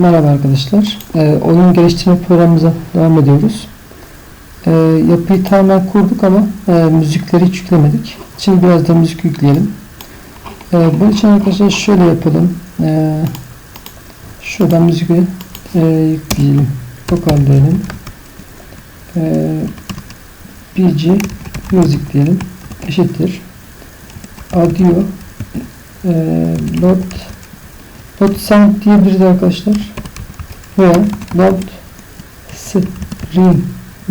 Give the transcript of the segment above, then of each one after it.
Merhaba arkadaşlar. Ee, oyun geliştirme programımıza devam ediyoruz. Ee, yapıyı tamamen kurduk ama e, müzikleri hiç yüklemedik. Şimdi biraz da müzik yükleyelim. Ee, bunun için arkadaşlar şöyle yapalım. Ee, şuradan müziği e, yükleyelim. Diyelim. Ee, BG Music diyelim. Eşittir. Audio e, Load Load Sound diyebiliriz arkadaşlar. Veya Load Stream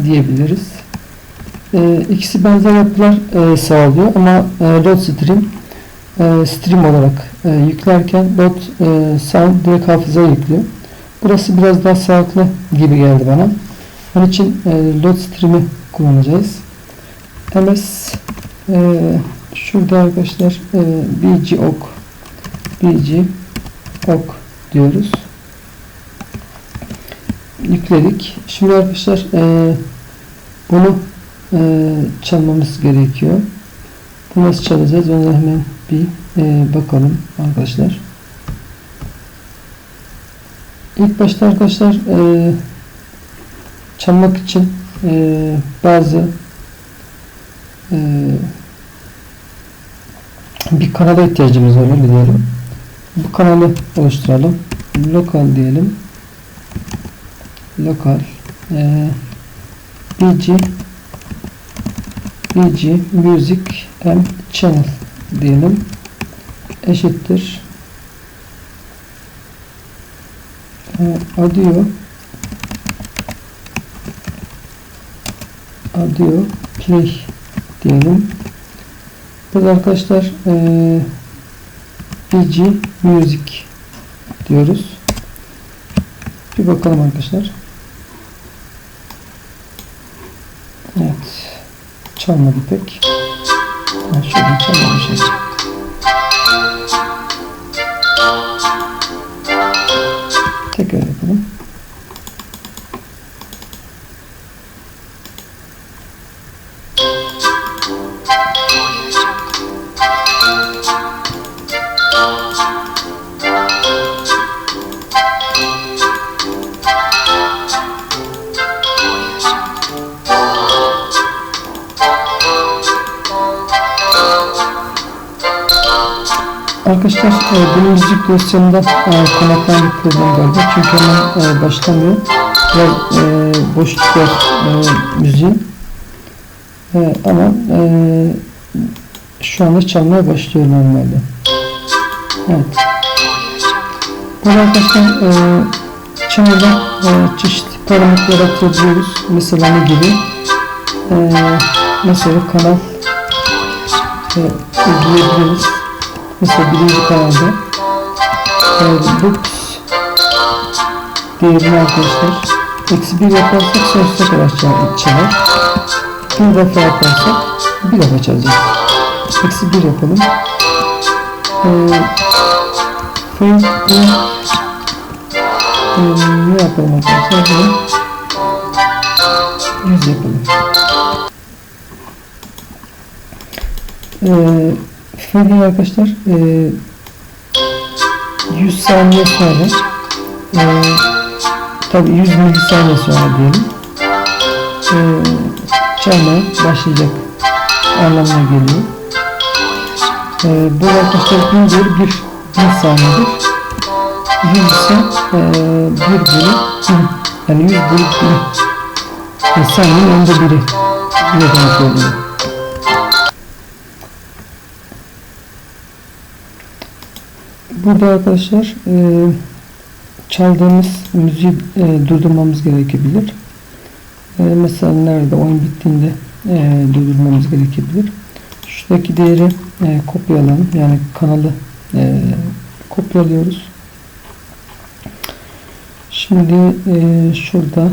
diyebiliriz. E, ikisi benzer yapılar e, sağlıyor ama e, Load Stream e, stream olarak e, yüklerken Load e, Sound direkt hafızaya yüklüyor. Burası biraz daha sağlıklı gibi geldi bana. Onun için e, Load Stream'i kullanacağız. MS e, şurada arkadaşlar e, BG ok BG ok diyoruz. Yükledik. Şimdi arkadaşlar e, bunu e, çalmamız gerekiyor. Bu nasıl çalacağız? Ona hemen bir e, bakalım arkadaşlar. İlk başta arkadaşlar e, çalmak için e, bazı e, bir kanala ihtiyacımız var öyle diyelim. Bu kanalı oluşturalım. Lokal diyelim. Lokal e, BG BG Music and Channel diyelim. Eşittir. E, audio audio play diyelim. Burada arkadaşlar e, BG Music diyoruz. Bir bakalım arkadaşlar. Evet. Çalmadı pek. Ha, şuradan çalmamışız. Tekrar yapalım. Arkadaşlar e, benim müzik dosyamda e, bir problem galiba. Çünkü hemen e, başlamıyor. Biraz e, boşluk var e, müziğin. E, ama e, şu anda çalmaya başlıyor normalde. Evet. Burada arkadaşlar e, channel'da e, çeşitli parametreler atabiliyoruz. Mesela ne gibi? E, mesela kanal e, ilgileyebiliriz. Mesela birinci kanalda books değerini arkadaşlar eksi bir yaparsak sonsuza kadar çal- çalar. Bir defa yaparsak bir defa çalacak. Eksi bir yapalım. E, fade in e, ne yapalım arkadaşlar? Bunu 100 yapalım. Eee Fading arkadaşlar e, 100 saniye sonra e, tabi 100 milisaniye sonra diyelim e, çalmaya başlayacak anlamına geliyor. E, bu arkadaşlar bin bölü bir bin saniyedir. 100 ise e, 1 bölü bin yani 100 bölü bin e, saniyenin önde biri ne demek oluyor. Burada arkadaşlar e, çaldığımız müziği e, durdurmamız gerekebilir. E, mesela nerede oyun bittiğinde durdurmamız gerekebilir. Şuradaki değeri e. Yani kanalı kopyalıyoruz. Şimdi şurada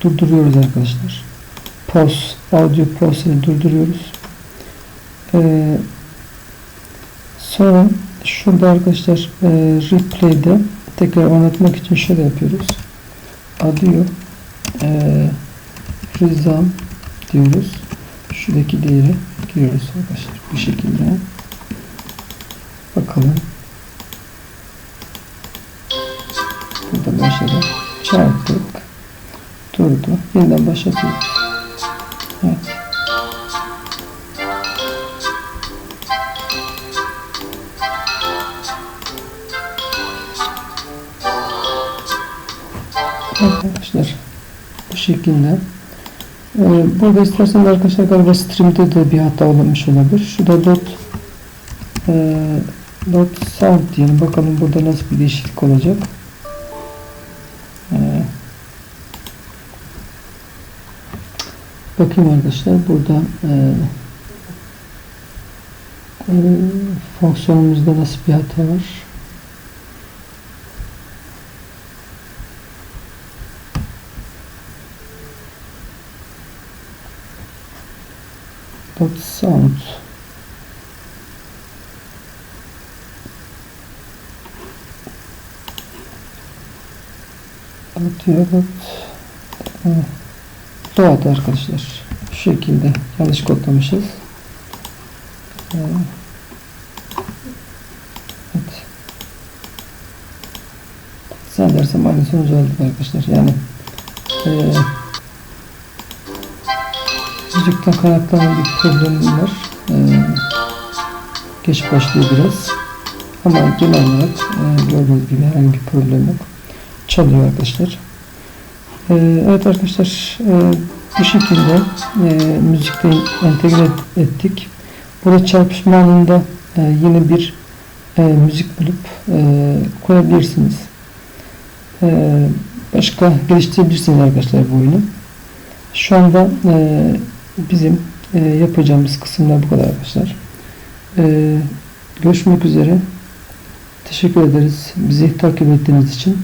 durduruyoruz arkadaşlar. Pause, audio pause'ı durduruyoruz e, sonra şurada arkadaşlar e, replay'de tekrar oynatmak için şöyle yapıyoruz. Adı yok. E, Rizam diyoruz. Şuradaki değeri giriyoruz arkadaşlar bu şekilde. Bakalım. Burada başladı. Çarptık. Durdu. Yeniden başlatıyoruz. Evet. Arkadaşlar bu şekilde. Ee, burada isterseniz arkadaşlar galiba stream'de de bir hata olmuş olabilir. Şurada dot e, dot sound diyelim. Bakalım burada nasıl bir değişiklik olacak. Ee, bakayım arkadaşlar burada e, e, fonksiyonumuzda nasıl bir hata var. Dot sound atıyor dot load arkadaşlar. Şu şekilde yanlış kodlamışız. Evet. Zannedersem aynı sonucu aldık arkadaşlar. Yani eee Müzikten kaynaklanan bir problemim var. Ee, geç başlıyor biraz. Ama genel olarak e, gördüğünüz gibi herhangi bir problem yok. Çalıyor arkadaşlar. Ee, evet arkadaşlar e, bu şekilde e, müzikte entegre ettik. Burada çarpışma anında e, yine bir e, müzik bulup e, koyabilirsiniz. E, başka geliştirebilirsiniz arkadaşlar bu oyunu. Şu anda e, bizim e, yapacağımız kısımlar bu kadar arkadaşlar. E, görüşmek üzere. Teşekkür ederiz bizi takip ettiğiniz için.